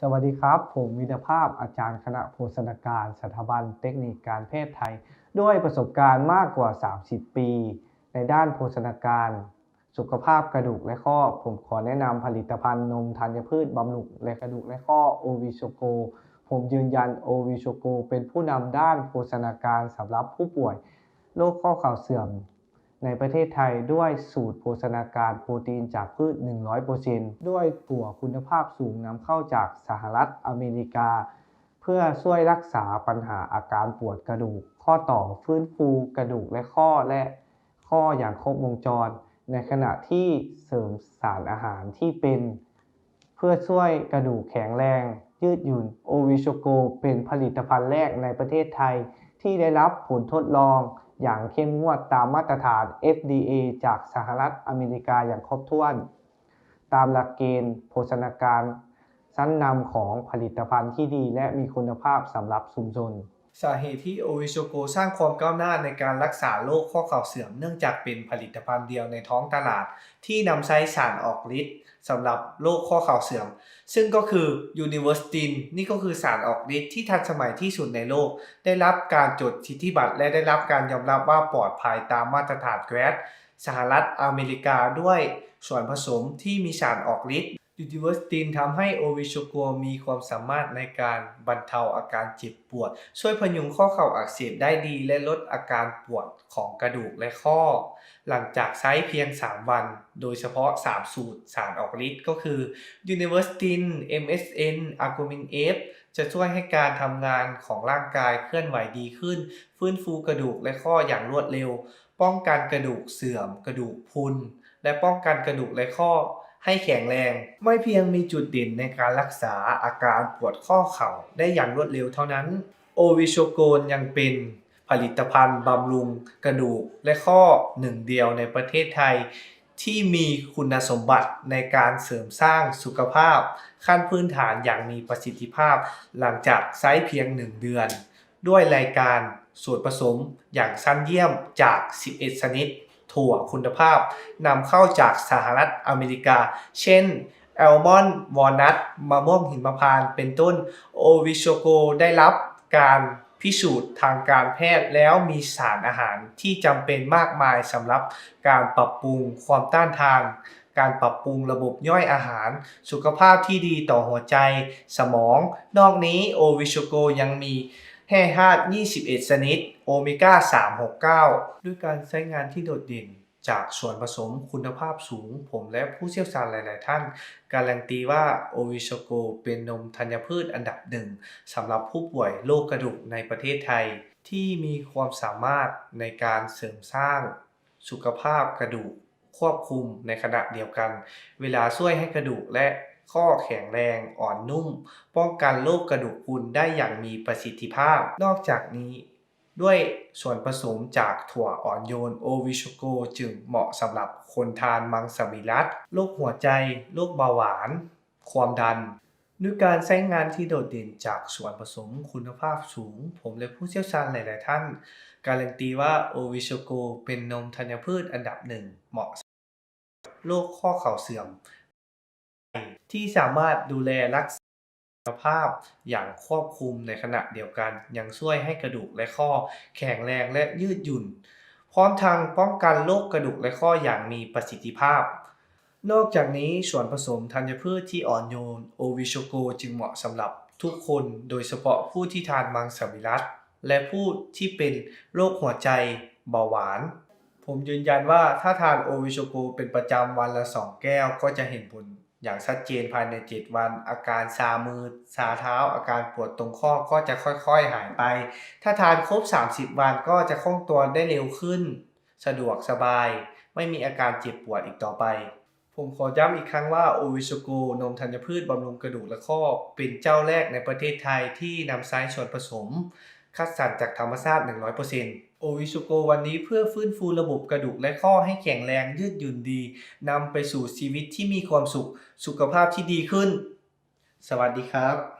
สวัสดีครับ ผมวิทยภาพอาจารย์คณะโภชนาการสถาบันเทคนิคการแพทย์ไทย ด้วยประสบการณ์มากกว่า 30 ปี ในด้านโภชนาการ สุขภาพกระดูกและข้อ ผมขอแนะนำผลิตภัณฑ์นมธัญพืชบำรุงและกระดูกและข้อโอวิโชโก ผมยืนยันโอวิโชโก เป็นผู้นำด้านโภชนาการสำหรับผู้ป่วยโรคข้อเข่าเสื่อม ในประเทศไทยด้วยสูตรโภชนาการโปรตีนจากพืช 100%ด้วยถั่วคุณภาพสูงนำเข้าจากสหรัฐอเมริกา เพื่อช่วยรักษาปัญหาอาการปวดกระดูก ข้อต่อฟื้นฟูกระดูกและข้อและข้ออย่างครบวงจร ในขณะที่เสริมสารอาหารที่เป็น เพื่อช่วยกระดูกแข็งแรง ยืดหยุ่นโอวิโชโก เป็นผลิตภัณฑ์แรกในประเทศไทยที่ได้รับผลทดลอง อย่างเข้มงวดตามมาตรฐาน FDA จากสหรัฐอเมริกาอย่างครบถ้วน ตามหลักเกณฑ์โภชนาการชั้นนำของผลิตภัณฑ์ที่ดีและมีคุณภาพสำหรับชุมชน สาเหตุที่โอวิโชโกสร้างความก้าวหน้าในการรักษาโรคข้อเข่าเสื่อมเนื่องจากเป็นผลิตภัณฑ์เดียวในท้องตลาด ที่นำใช้สารออกฤทธิ์สำหรับโรคข้อเข่าเสื่อม ซึ่งก็คือ Universtin นี่ก็คือสารออกฤทธิ์ที่ทันสมัยที่สุดในโลก ได้รับการจดสิทธิบัตรและได้รับการยอมรับว่าปลอดภัยตามมาตรฐานแกรดสหรัฐอเมริกาด้วยส่วนผสมที่มีสารออกฤทธิ์ ยูนิเวอร์สตินทำให้โอวิโชกัวมีความสามารถในการบรรเทาอาการเจ็บปวด ช่วยพยุงข้อเข่าอักเสบได้ดีและลดอาการปวดของกระดูกและข้อ หลังจากใช้เพียง 3 วัน โดยเฉพาะ 3 สูตรสารออกฤทธิ์ก็คือ u n i v e r s t i n MSN a r g u m i n F จะช่วยให้การทำงานของร่างกายเคลื่อนไหวดีขึ้น ฟื้นฟูกระดูกและข้ออย่างรวดเร็ว ป้องกันกระดูกเสื่อม กระดูกพุนและป้องกันกระดูกและข้อ ให้แข็งแรง ไม่เพียงมีจุดเด่นในการรักษาอาการปวดข้อเข่าได้อย่างรวดเร็วเท่านั้น โอวิโชโกนยังเป็นผลิตภัณฑ์บำรุงกระดูกและข้อหนึ่งเดียวในประเทศไทย ที่มีคุณสมบัติในการเสริมสร้างสุขภาพ ขั้นพื้นฐานอย่างมีประสิทธิภาพ หลังจากใช้เพียง 1 เดือน ด้วยรายการส่วนผสมอย่างชั้นเยี่ยมจาก 11 ชนิด ถั่วคุณภาพนำเข้าจากสหรัฐอเมริกา เช่นแอลมอนด์วอลนัทมะม่วงหิมพานต์เป็นต้นโอวิโชโกได้รับการพิสูจน์ทางการแพทย์แล้วมีสารอาหารที่จำเป็นมากมายสำหรับการปรับปรุงความต้านทาน การปรับปรุงระบบย่อยอาหาร สุขภาพที่ดีต่อหัวใจ สมอง นอกนี้โอวิโชโกยังมี แร่ธาตุ 21 ชนิด โอเมก้า 369 ด้วยการใช้งานที่โดดเด่นจากส่วนผสมคุณภาพสูง ผมและผู้เชี่ยวชาญหลาย ๆ ท่าน การันตีว่าโอวิชโกเป็นนมธัญพืชอันดับหนึ่งสำหรับผู้ป่วยโรคกระดูกในประเทศไทย ที่มีความสามารถในการเสริมสร้าง สุขภาพกระดูกควบคุมในขณะเดียวกัน เวลาช่วยให้กระดูกและ ข้อแข็งแรงอ่อนนุ่ม ป้องกันโรคกระดูกพรุนได้อย่างมีประสิทธิภาพ นอกจากนี้ด้วยส่วนผสมจากถั่วอ่อนโยนโอวิชโกจึงเหมาะสำหรับคนทานมังสวิรัตโรคหัวใจโรคเบาหวาน ความดัน ด้วยการใช้งานที่โดดเด่นจากส่วนผสมคุณภาพสูง ผมและผู้เชี่ยวชาญหลาย ๆ ท่าน การันตีว่าโอวิชโกเป็นนมธัญพืชอันดับหนึ่งเหมาะสำหรับโรคข้อเข่าเสื่อม ที่สามารถดูแลรักษาสุขภาพอย่างควบคุมในขณะเดียวกัน ยังช่วยให้กระดูกและข้อแข็งแรงและยืดหยุ่น พร้อมทางป้องกันโรคกระดูกและข้ออย่างมีประสิทธิภาพ นอกจากนี้ส่วนผสมธัญพืชที่อ่อนโยนโอวิโชโกจึงเหมาะสำหรับทุกคนโดยเฉพาะผู้ที่ทานมังสวิรัตและผู้ที่เป็นโรคหัวใจเบาหวาน ผมยืนยันว่าถ้าทานโอวิโชโกเป็นประจำวันละ 2 แก้วก็จะเห็นผล อย่างชัดเจนภายใน7วัน อาการชามือชาเท้า อาการปวดตรงข้อก็จะค่อยๆหายไป ถ้าทานครบ 30 วันก็จะคล่องตัวได้เร็วขึ้น สะดวกสบาย ไม่มีอาการเจ็บปวดอีกต่อไป ผมขอย้ำอีกครั้งว่าโอวิชโกนมธัญพืชบำรุงกระดูกและข้อ เป็นเจ้าแรกในประเทศไทยที่นำใช้ส่วนผสม คัดสรรจากธรรมชาติ 100% โอวิชุโกวันนี้เพื่อฟื้นฟูระบบกระดูกและข้อให้แข็งแรงยืดหยุ่นดีนำไปสู่ชีวิตที่มีความสุข สุขภาพที่ดีขึ้น สวัสดีครับ